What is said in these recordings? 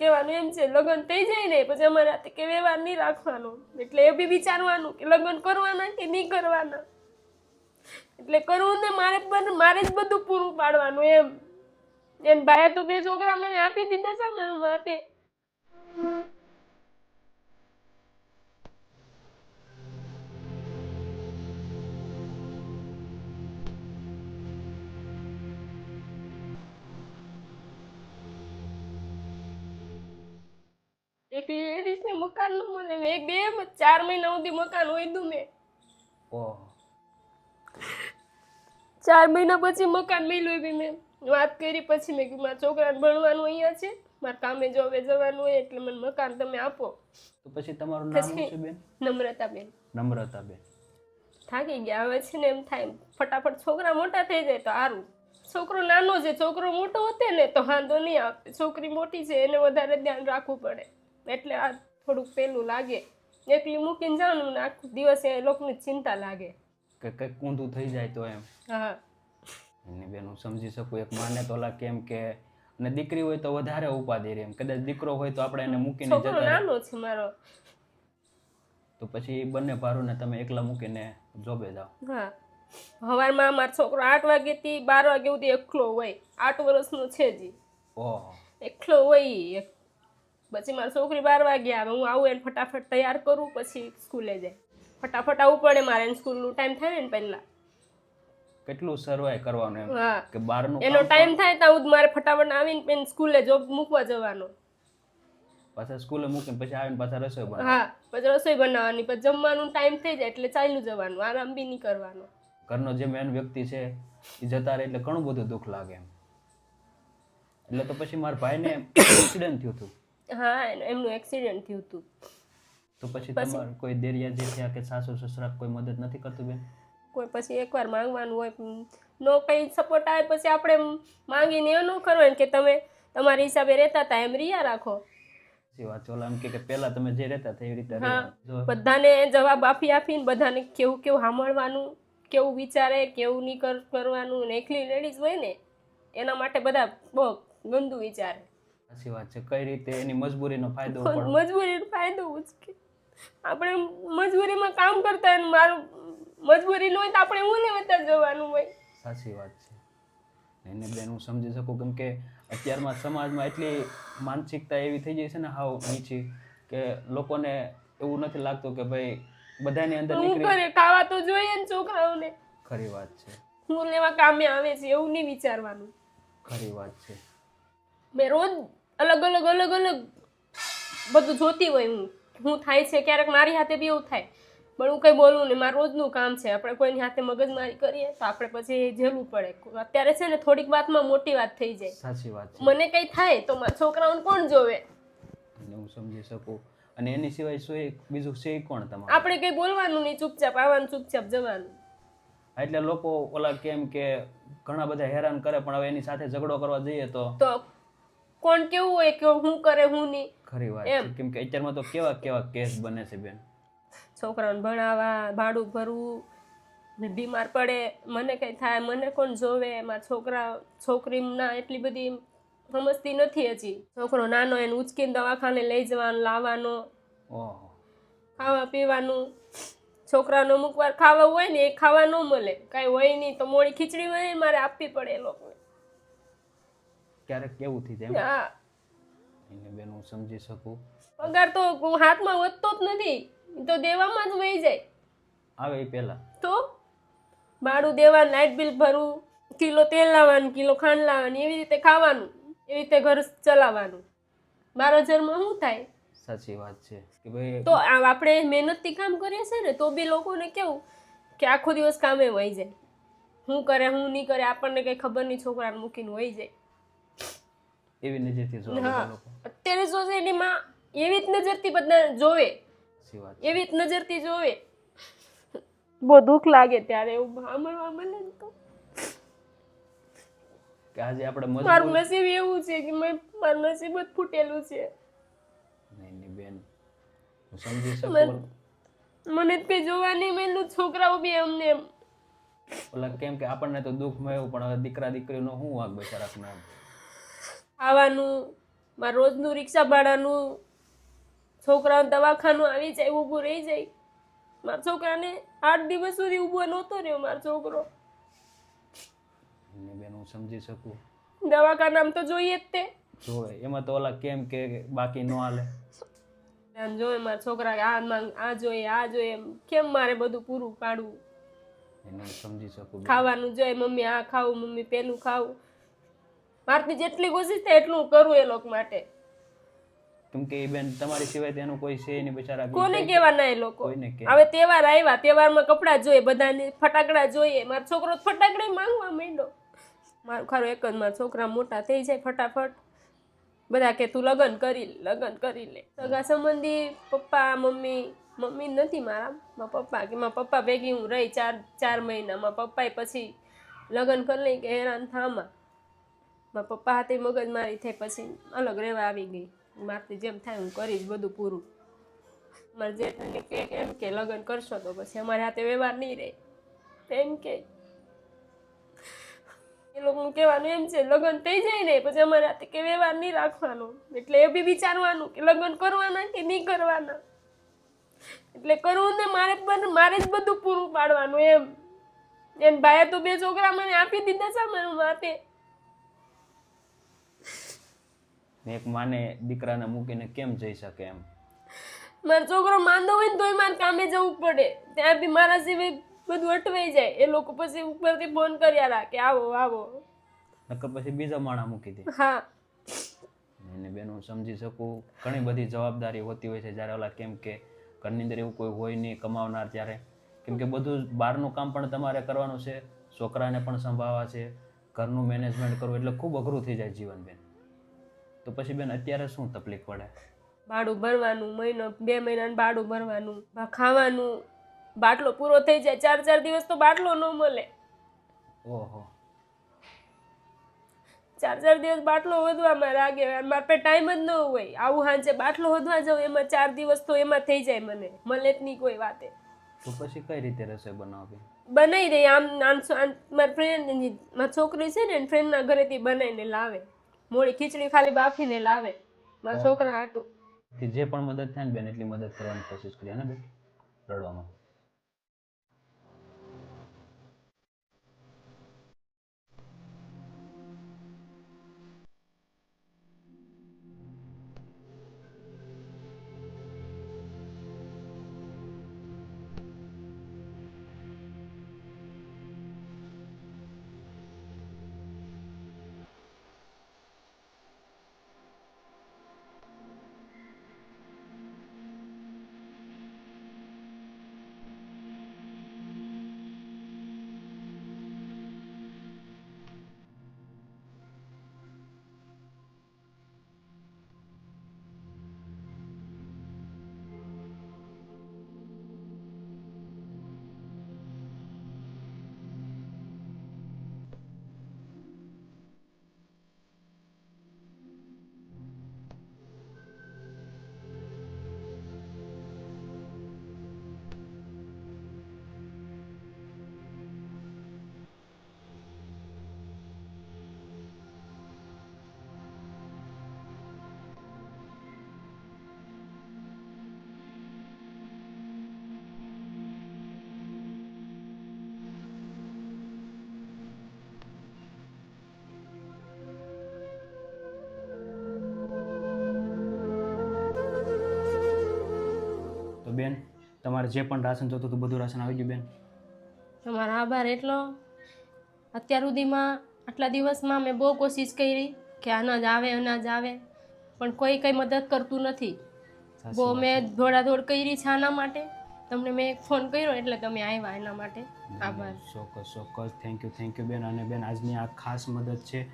કહેવાનું એમ છે, લગ્ન થઈ જાય ને પછી અમારે હાથે કે વ્યવહાર નહીં રાખવાનો. એટલે એ બી વિચારવાનું કે લગ્ન કરવાના કે નહીં કરવાના. એટલે કરવું ને મારે પણ મારે જ બધું પૂરું પાડવાનું એમ. એમ ભાઈએ તો બે છોકરા મને આપી દીધા છે મારા માટે એક એ ને મકાન ન મળે એક બે ચાર મહિના સુધી મકાન દઉં મેં. ચાર મહિના પછી મકાન મળ્યું બી મેં. વાત કરી પછી મેં કીધું મારા છોકરાને ભણવાનું અહીંયા છે. મારા કામે જોવે જવાનું હોય એટલે મને મકાન તમે આપો. તો પછી તમારું નામ શું છે બેન? નમ્રતાબેન. નમ્રતાબેન. થાકી ગયા. હવે છે ને એમ થાય ફટાફટ છોકરા મોટા થઈ જાય તો સારું. છોકરો નાનો છે છોકરો મોટો હોતે ને તો વાંધો નહીં આવે. છોકરી મોટી છે એને વધારે ધ્યાન રાખવું પડે. એટલે આ થોડુંક પેલું લાગે. એકલી મૂકીને જાઉં ને આખો દિવસ એ લોકોની ચિંતા લાગે. કે કંઈક ઊંધું થઈ જાય તો એમ. હા. એની બેન હું સમજી શકું એક માને તો ઓલા કેમ કે અને દીકરી હોય તો વધારે ઉપાધિ રહે એમ. કદાચ દીકરો હોય તો આપણે એને મૂકીને જતા નાનો છે મારો. તો પછી બંને ભારોને તમે એકલા મૂકીને જોબે જાઓ. હા. સવારમાં મારો છોકરો આઠ વાગે થી બાર વાગે સુધી એકલો હોય. આઠ વર્ષનો છે જ. ઓહો. એકલો હોય એક- પછી મારી છોકરી બાર વાગે આવે હું આવું એને ફટાફટ તૈયાર કરું પછી સ્કૂલે જાય. ફટાફટ આવવું પડે મારે એને સ્કૂલનું ટાઈમ થાય ને પહેલા. કેટલું સર્વાય કરવાનું એમ? હા. કે બારનું એનો ટાઈમ થાય ત્યાં સુધી મારે ફટાફટ આવીને પેન સ્કૂલે જોબ મૂકવા જવાનો. પાછા સ્કૂલે મૂકીને પછી આવીને પાછા રસોઈ બનાવ હા પછી રસોઈ બનાવવાની પછી જમવાનું ટાઈમ થઈ જાય એટલે ચાલ્યું જવાનું આરામ બી નહીં કરવાનો. ઘરનો જે મેન વ્યક્તિ છે એ જતા રહે એટલે ઘણું બધું દુઃખ લાગે એમ. એટલે તો પછી મારા ભાઈને એક્સિડન્ટ થયું હતું. હા એમનું એક્સિડન્ટ થયું હતું. તો પછી તમારે કોઈ દેરિયા જે થયા કે સાસુ સસરા કોઈ મદદ નથી કરતું બેન? કોઈ પછી એકવાર માંગવાનું હોય નો કંઈ સપોર્ટ આવે પછી આપણે માંગીને એ ન કરવાનું કે તમે તમારી હિસાબે રહેતા હતા એમ રિયા રાખો. વાત ઓલા એમ કે કે પહેલા તમે જે રહેતા હતા એવી રીતે બધાને જવાબ આપી આપીને બધાને કેવું કેવું સાંભળવાનું કેવું વિચારે કેવું નહીં કરવાનું ને એકલી લેડીઝ હોય ને એના માટે બધા બહુ ગંદુ વિચારે. સાચી વાત છે. કઈ રીતે એની મજબૂરીનો ફાયદો મજબૂરીનો ફાયદો ઉચકે આપણે મજબૂરીમાં કામ કરતા હોય મારું મજબૂરી ન હોય તો આપણે હું લેવતા જવાનું હોય? સાચી વાત છે. એને બેન હું સમજી શકું કેમ કે અત્યારમાં સમાજમાં એટલી માનસિકતા એવી થઈ જાય છે ને હાવ નીચી કે લોકોને એવું નથી લાગતું કે ભાઈ બધાની અંદર નીકળી કરે ખાવા તો જોઈએ ને છોકરાઓને. ખરી વાત છે. હું લેવા કામે આવે છે એવું નહીં વિચારવાનું. ખરી વાત છે. મેં રોજ અલગ અલગ અલગ અલગ બધું જોતી હોય હું હું થાય છે ક્યારેક મારી હાથે બી એવું થાય. પણ હું કંઈ બોલું નહીં. મારું રોજનું કામ છે. આપણે કોઈની હાથે મગજમારી કરીએ તો આપણે પછી ઝેલવું પડે. અત્યારે છે ને થોડીક વાતમાં મોટી વાત થઈ જાય. સાચી વાત મને કંઈ થાય તો મારા છોકરાઓને કોણ જોવે? હું સમજી શકું. અને એની સિવાય શું એક બીજું છે કોણ તમારે? આપણે કંઈ બોલવાનું નહીં. ચૂપચાપ આવવાનું ચૂપચાપ જવાનું. એટલે લોકો ઓલા કેમ કે ઘણા બધા હેરાન કરે પણ હવે એની સાથે ઝઘડો કરવા જઈએ તો? તો કોણ કેવું હોય કે હું કરે હું નહીં? ખરી વાત છે. એમ. કેમ કે અત્યારમાં તો કેવા કેવા કેસ બને છે બેન? છોકરાઓને ભણાવવા ભાડું ભરવું ને બીમાર પડે. મને કંઈ થાય મને કોણ જોવે? મારા છોકરા છોકરીના એટલી બધી સમજતી નથી હજી. છોકરો નાનો એને ઉચકીને દવાખાને લઈ જવાનો લાવવાનો ઓહો. ખાવા પીવાનું. છોકરાનો અમુક વાર ખાવા હોય ને એ ખાવા ન મળે. કાંઈ હોય નહીં. તો મોડી ખીચડી હોય ને મારે આપવી પડે એ લોકોને ક્યારેક કેવું થઈ જાય હા એને બેન હું સમજી શકું. પગાર તો હાથમાં વધતો જ નથી. તો દેવામાં જ વહી જાય. આવે એ પહેલા. તો? ભાડું દેવા લાઇટ બિલ ભરવું કિલો તેલ લાવવાનું કિલો ખાંડ લાવવાની એવી રીતે ખાવાનું એવી રીતે ઘર ચલાવવાનું. બાર હજારમાં શું થાય? સાચી વાત છે. કે ભાઈ તો આપણે મહેનતથી કામ કરીએ છીએ ને તો બી લોકોને કેવું કે આખો દિવસ કામે વહી જાય. શું કરે શું નહીં કરે આપણને કંઈ ખબર નહીં છોકરાને મૂકીને વહી જાય. એવી નજરથી જોવા બધા હા લોકો. અત્યારે માં એવી જ નજરથી બધા જોવે. સાચી વાત એવી જ નજરથી જોવે. બહુ દુઃખ લાગે ત્યારે એવું સાંભળવા મળે ને તો. કે આજે આપણે મારું નસીબ એવું છે કે મેં મારું નસીબ જ ફૂટેલું છે. નહીં નહીં બેન. હું સમજી શકું મને- મને જોવાની મળ્યું. છોકરાઓ બી અમને એમ ઓલા કેમ કે આપણને તો દુઃખ મળ્યું પણ હવે દીકરા દીકરીનો શું વાંક બચારા ખાવાનું મારા રોજનું રિક્ષા ભાડાનું છોકરાનું દવાખાનું આવી જાય ઊભું રહી જાય. મારા છોકરાને આઠ દિવસ સુધી ઊભો નહોતો રહ્યો મારો છોકરો. બેન હું સમજી શકું? દવાખાનામાં તો જોઈએ જ તે. જોવે એમાં તો ઓલા કેમ કે બાકી ન હાલે. આમ જોઈએ મારા છોકરા આ માંગ આ જોઈએ આ જોઈએ એમ કેમ મારે બધું પૂરું પાડવું? એને સમજી શકું ખાવાનું જોઈએ મમ્મી આ ખાવું મમ્મી પેલું ખાવું. મારથી જેટલી કોશિશ થાય એટલું હું કરું એ લોકો માટે. કેમ કે એ બેન તમારી સિવાય તો કોઈ છે નહીં બિચારા કોને. કહેવાના એ લોકો? કોઈને કે હવે તહેવાર આવ્યા તહેવારમાં કપડાં જોઈએ બધાને ફટાકડા જોઈએ. મારો છોકરો ફટાકડા માંગવા માંડ્યો. મારું ખારું એક જ મારા છોકરા મોટા થઈ જાય ફટાફટ. બધા કે તું લગ્ન કરી લગ્ન કરી લે. સગા સંબંધી પપ્પા મમ્મી મમ્મી નથી મારા. મારા પપ્પા કે મારા પપ્પા ભેગી હું રહી ચાર ચાર મહિના મારા પપ્પાએ પછી લગ્ન કરી લઈ કે હેરાન થામાં. મારા પપ્પા હાથે મગજ મારી થઈ પછી અલગ રહેવા આવી ગઈ. મારથી જેમ થાય હું કરીશ બધું પૂરું. મારા જેઠને કે એમ કે, લગ્ન કરશો તો પછી અમારે હાથે વ્યવહાર નહીં રહે. એમ કે, એ લોકોનું કહેવાનું એમ છે, લગ્ન થઈ જાય ને પછી અમારે હાથે કે વ્યવહાર નહીં રાખવાનો. એટલે એ બી વિચારવાનું કે લગ્ન કરવાના કે નહીં કરવાના. એટલે કરવું ને મારે પણ મારે જ બધું પૂરું પાડવાનું એમ. એમ ભાઈએ તો બે છોકરા મને આપી દીધા છે મારું માથે ને એક માને દીકરાને મૂકીને કેમ જઈ શકે એમ? મારો છોકરો માંદો હોય ને તોય મારે કામે જવું પડે. ત્યાં બી મારા સિવાય બધું અટવાઈ જાય. એ લોકો પછી ઉપરથી ફોન કર્યા રાખે આવો આવો. નકર પછી બીજા માણા મૂકી દે. હા. એને બેન હું સમજી શકું ઘણી બધી જવાબદારી હોતી હોય છે જ્યારે ઓલા કેમ કે ઘરની અંદર એવું કોઈ હોય નહીં કમાવનાર ત્યારે. કેમ કે બધું બહારનું કામ પણ તમારે કરવાનું છે છોકરાને પણ સંભાળવા છે ઘરનું મેનેજમેન્ટ કરવું એટલે ખૂબ અઘરું થઈ જાય જીવન બેન. તો પછી બેન અત્યારે શું તકલીફ પડે? ભાડું ભરવાનું મહિનો બે મહિનાનું ભાડું ભરવાનું ખાવાનું બાટલો પૂરો થઈ જાય ચાર ચાર દિવસ તો બાટલો ન મળે. ઓહો. ચાર ચાર દિવસ બાટલો વધવામાં લાગે મારે પાસે ટાઈમ જ ન હોય. આવું હાંજે બાટલો વધવા જાઉં એમાં ચાર દિવસ તો એમાં થઈ જાય મને મળે જ નહીં કોઈ વાતે. તો પછી કઈ રીતે રસોઈ બનાવવી? બનાવી રહી આમ આમ મારી ફ્રેન્ડ મારી છોકરી છે ને ફ્રેન્ડના ઘરેથી બનાવીને લાવે. મોડી ખીચડી ખાલી બાફીને લાવે. મારા છોકરા હાટું. કે જે પણ મદદ થાય ને બેન એટલી મદદ કરવાની કોશિશ કરીએ ને બેન? રડવામાં. તમારે જે પણ રાશન જોતું હતું બધું રાશન આવી ગયું બેન. તમારો આભાર એટલો. અત્યાર સુધીમાં આટલા દિવસમાં મેં બહુ કોશિશ કરી કે અનાજ આવે અનાજ આવે. પણ કોઈ કંઈ મદદ કરતું નથી. બહુ મેં દોડાદોડ કરી છે આના માટે. તમને મેં ફોન કર્યો એટલે તમે આવ્યા એના માટે. આભાર. ચોક્કસ ચોક્કસ. થેન્ક યુ થેન્ક યુ બેન. અને બેન આજની આ ખાસ મદદ છે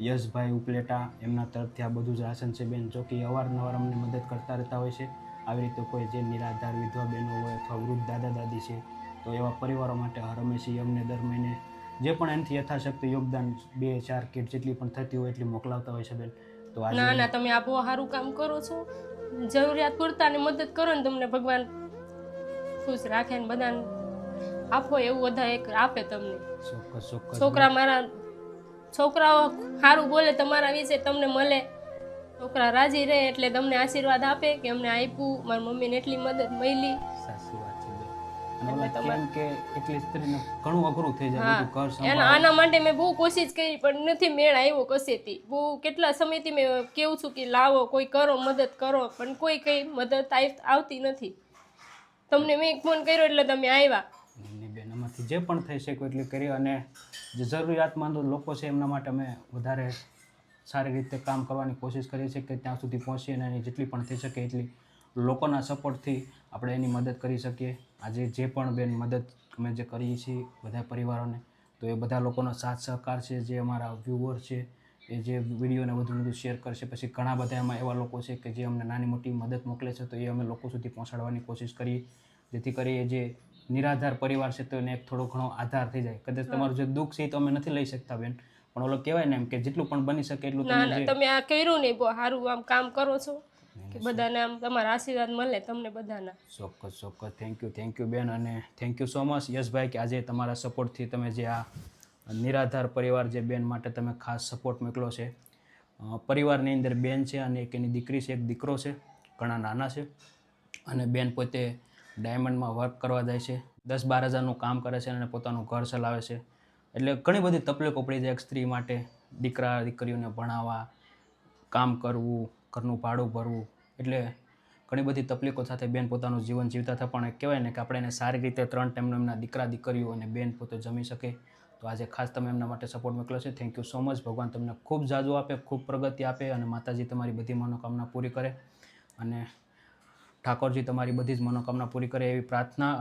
યશભાઈ ઉપલેટા. એમના તરફથી આ બધું જ રાશન છે બેન. જો કે અવારનવાર અમને મદદ કરતા રહેતા હોય છે. આવી રીતે કોઈ જે નિરાધાર વિધવા બહેનો હોય અથવા વૃદ્ધ દાદા દાદી છે તો એવા પરિવારો માટે હર હંમેશા અમને દર મહિને જે પણ એનાથી યથાશક્તિ યોગદાન બે ચાર કિટ જેટલી પણ થતી હોય એટલી મોકલાવતા હોય છે બેન. તો ના ના તમે આપો સારું કામ કરો છો. જરૂરિયાત પૂરતાની મદદ કરો ને તમને ભગવાન ખુશ રાખે ને બધાને આપો એવું બધા એક આપે તમને. છોકરા મારા છોકરાઓ સારું બોલે તમારા વિશે તમને મળે. છોકરા રાજી રહે એટલે તમને આશીર્વાદ આપે કે અમને આપ્યું મારી મમ્મીને એટલી મદદ મળી સાચી વાત છે કેમ કે એટલી સ્ત્રીને ઘણું અઘરું થઈ જાય બધું ઘર એના સંભાળ. આના માટે મેં બહુ કોશિશ કરી પણ નથી મેળ આવ્યો કશેથી. બહુ કેટલા સમયથી મેં કેવું છું કે લાવો કોઈ કરો મદદ કરો પણ કોઈ કઈ મદદ આવ- આવતી નથી. તમને મેં ફોન કર્યો એટલે તમે આવ્યા બેન જે પણ થઈ શકે એટલી કરી અને જે જરૂરિયાતમંદ લોકો છે એમના માટે અમે વધારે સારી રીતે કામ કરવાની કોશિશ કરીએ છીએ કે ત્યાં સુધી પહોંચીએ અને એની જેટલી પણ થઈ શકે એટલી લોકોના સપોર્ટથી આપણે એની મદદ કરી શકીએ. આજે જે પણ બેન મદદ અમે જે કરીએ છીએ બધા પરિવારોને તો એ બધા લોકોનો સાથ સહકાર છે જે અમારા વ્યુઅર છે એ જે વિડીયોને વધુ વધુ શેર કરશે. પછી ઘણા બધા એમાં એવા લોકો છે કે જે અમને નાની મોટી મદદ મોકલે છે તો એ અમે લોકો સુધી પહોંચાડવાની કોશિશ કરીએ. જેથી કરી એ જે નિરાધાર પરિવાર છે તો એને એક થોડો ઘણો આધાર થઈ જાય. કદાચ તમારું જે દુઃખ છે એ તો અમે નથી લઈ શકતા બેન. પણ ઓલો કહેવાય ને એમ કે જેટલું પણ બની શકે એટલું ના તમે ના તમે આ કર્યું નહીં બહુ સારું આમ કામ કરો છો કે બધાને આમ તમારા આશીર્વાદ મળે તમને બધાના. ચોક્કસ ચોક્કસ. થેન્ક યુ થેન્ક યુ બેન અને થેન્ક યુ સો મચ યશભાઈ કે આજે તમારા સપોર્ટથી તમે જે આ નિરાધાર પરિવાર જે બેન માટે તમે ખાસ સપોર્ટ મોકલો છે. પરિવારની અંદર બેન છે અને એક એની દીકરી છે એક દીકરો છે ઘણા નાના છે. અને બેન પોતે ડાયમંડમાં વર્ક કરવા જાય છે. દસ બાર હજારનું કામ કરે છે અને પોતાનું ઘર ચલાવે છે. એટલે ઘણી બધી તકલીફો પડી જાય એક સ્ત્રી માટે. દીકરા, દીકરીઓને ભણાવવા, કામ કરવું, ઘરનું ભાડું ભરવું. એટલે ઘણી બધી તકલીફો સાથે બેન પોતાનું જીવન જીવતા હતા. પણ કહેવાય ને કે આપણે એને સારી રીતે ત્રણ ટાઈમનો એમના દીકરા, દીકરીઓ અને બેન પોતે જમી શકે. તો આજે ખાસ તમે એમના માટે સપોર્ટ મોકલ્યો છે. થેન્ક યુ સો મચ ભગવાન તમને ખૂબ જાજુ આપે, ખૂબ પ્રગતિ આપે અને માતાજી તમારી બધી મનોકામના પૂરી કરે. અને ઠાકોરજી તમારી બધી જ મનોકામના પૂરી કરે એવી પ્રાર્થના